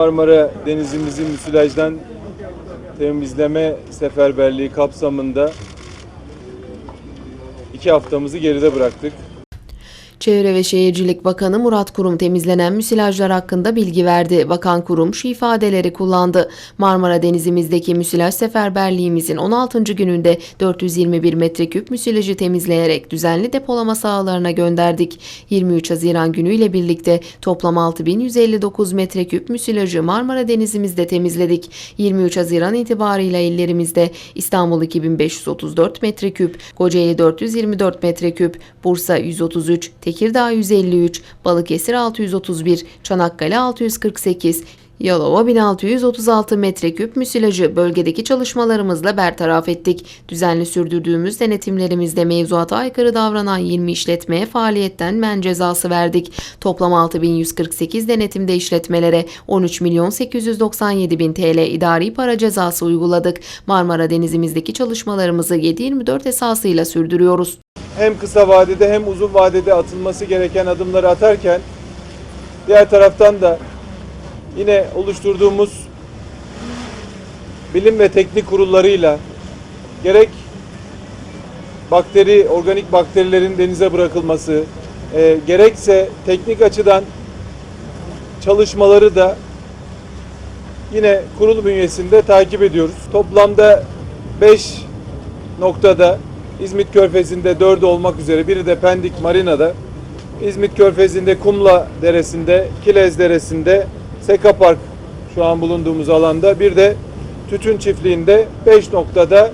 Marmara Denizimizi müsilajdan temizleme seferberliği kapsamında iki haftamızı geride bıraktık. Çevre ve Şehircilik Bakanı Murat Kurum temizlenen müsilajlar hakkında bilgi verdi. Bakan Kurum şu ifadeleri kullandı. Marmara Denizimizdeki müsilaj seferberliğimizin 16. gününde 421 metreküp müsilajı temizleyerek düzenli depolama sahalarına gönderdik. 23 Haziran günüyle birlikte toplam 6159 metreküp müsilajı Marmara Denizimizde temizledik. 23 Haziran itibarıyla illerimizde İstanbul 2534 metreküp, Kocaeli 424 metreküp, Bursa 133, Tekirdağ 153, Balıkesir 631, Çanakkale 648, Yalova 1636 metreküp müsilajı bölgedeki çalışmalarımızla bertaraf ettik. Düzenli sürdürdüğümüz denetimlerimizde mevzuata aykırı davranan 20 işletmeye faaliyetten men cezası verdik. Toplam 6148 denetimde işletmelere 13 milyon 897 bin TL idari para cezası uyguladık. Marmara Denizimizdeki çalışmalarımızı 7-24 esasıyla sürdürüyoruz. Hem kısa vadede hem uzun vadede atılması gereken adımları atarken diğer taraftan da yine oluşturduğumuz bilim ve teknik kurullarıyla gerek bakteri, organik bakterilerin denize bırakılması, e, gerekse teknik açıdan çalışmaları da yine kurul bünyesinde takip ediyoruz. Toplamda 5 noktada İzmit Körfezi'nde 4 olmak üzere biri de Pendik Marina'da. İzmit Körfezi'nde Kumla Deresi'nde, Kilez Deresi'nde, Seka Park şu an bulunduğumuz alanda. Bir de Tütün Çiftliği'nde 5 noktada